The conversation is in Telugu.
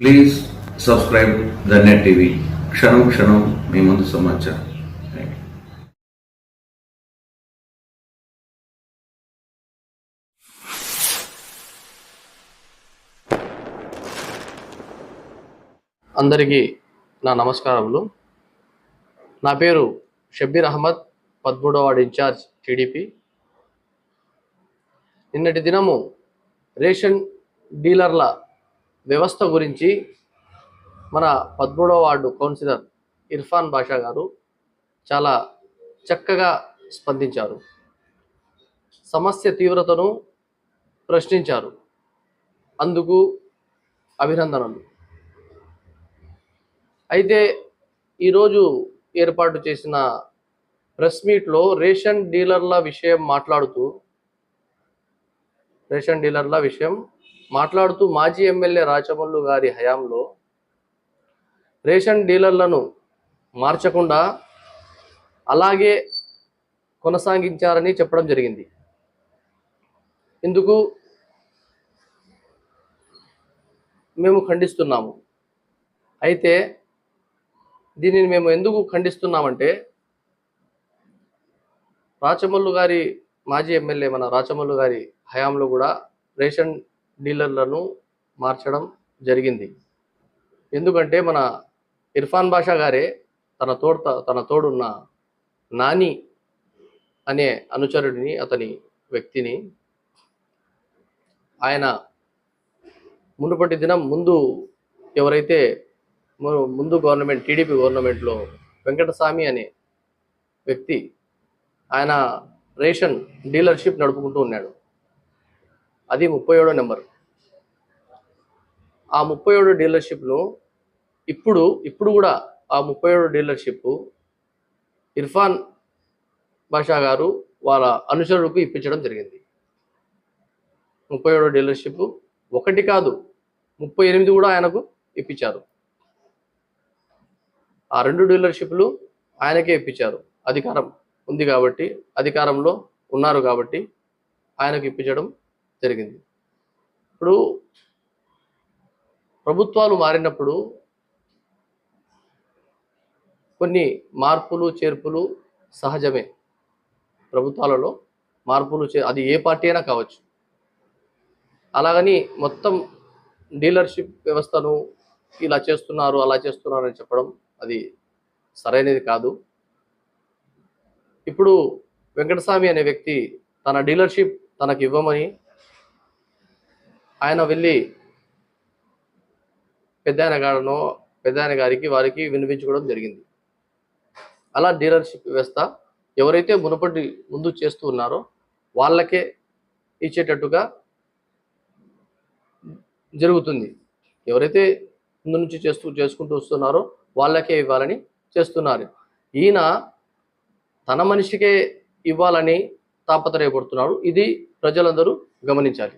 Please subscribe the net TV క్షణం క్షణం మీ ముందు సమాచారం. అందరికీ నా నమస్కారములు. నా పేరు షబ్బీర్ అహ్మద్ పదమూడవ వార్డు ఇన్ఛార్జ్ టీడీపీ. నిన్నటి దినము రేషన్ డీలర్ల వ్యవస్థ గురించి మన పదమూడవ వార్డు కౌన్సిలర్ ఇర్ఫాన్ బాషా గారు చాలా చక్కగా స్పందించారు. సమస్య తీవ్రతను ప్రశ్నించారు. అందుకు అభినందనలు. అయితే ఈరోజు ఏర్పాటు చేసిన ప్రెస్ మీట్లో రేషన్ డీలర్ల విషయం మాట్లాడుతూ రేషన్ డీలర్ల విషయం మాట్లాడుతూ మాజీ ఎమ్మెల్యే రాచమల్లు గారి హయాంలో రేషన్ డీలర్లను మార్చకుండా అలాగే కొనసాగించారని చెప్పడం జరిగింది. ఇందుకు మేము ఖండిస్తున్నాము. అయితే దీనిని మేము ఎందుకు ఖండిస్తున్నామంటే రాచమల్లు గారి మాజీ ఎమ్మెల్యే మన రాచమల్లు గారి హయాంలో కూడా రేషన్ డీలర్లను మార్చడం జరిగింది. ఎందుకంటే మన ఇర్ఫాన్ బాషా గారే తన తోడు తన తోడున్న నాని అనే అనుచరుడిని అతని వ్యక్తిని ఆయన మునుపటి దినం ముందు ఎవరైతే ముందు గవర్నమెంట్ టీడీపీ గవర్నమెంట్లో వెంకటస్వామి అనే వ్యక్తి ఆయన రేషన్ డీలర్షిప్ నడుపుకుంటూ ఉన్నాడు. అది ముప్పై ఏడో నెంబర్. ఆ ముప్పై ఏడో డీలర్షిప్ను ఇప్పుడు ఇప్పుడు కూడా ఆ ముప్పై ఏడో డీలర్షిప్ ఇర్ఫాన్ బాషా గారు వాళ్ళ అనుచరులకు ఇప్పించడం జరిగింది. ముప్పై ఏడో డీలర్షిప్ ఒకటి కాదు ముప్పై ఎనిమిది కూడా ఆయనకు ఇప్పించారు. ఆ రెండు డీలర్షిప్లు ఆయనకే ఇప్పించారు. అధికారం ఉంది కాబట్టి అధికారంలో ఉన్నారు కాబట్టి ఆయనకు ఇప్పించడం జరిగింది. ఇప్పుడు ప్రభుత్వాలు మారినప్పుడు కొన్ని మార్పులు చేర్పులు సహజమే. ప్రభుత్వాలలో మార్పులు చే అది ఏ పార్టీ అయినా కావచ్చు. అలాగని మొత్తం డీలర్షిప్ వ్యవస్థను ఇలా చేస్తున్నారు అలా చేస్తున్నారు అని చెప్పడం అది సరైనది కాదు. ఇప్పుడు వెంకటస్వామి అనే వ్యక్తి తన డీలర్షిప్ తనకు ఇవ్వమని ఆయన వెళ్ళి పెద్దాయన గారినో పెద్దాయన గారికి వారికి వినిపించుకోవడం జరిగింది. అలా డీలర్షిప్ వ్యవస్థ ఎవరైతే మునుపటి ముందు చేస్తూ ఉన్నారో వాళ్ళకే ఇచ్చేటట్టుగా జరుగుతుంది. ఎవరైతే ముందు నుంచి చేస్తూ చేసుకుంటూ వస్తున్నారో వాళ్ళకే ఇవ్వాలని చేస్తున్నారు. ఈయన తన మనిషికే ఇవ్వాలని తాపత్రయపడుతున్నారు. ఇది ప్రజలందరూ గమనించాలి.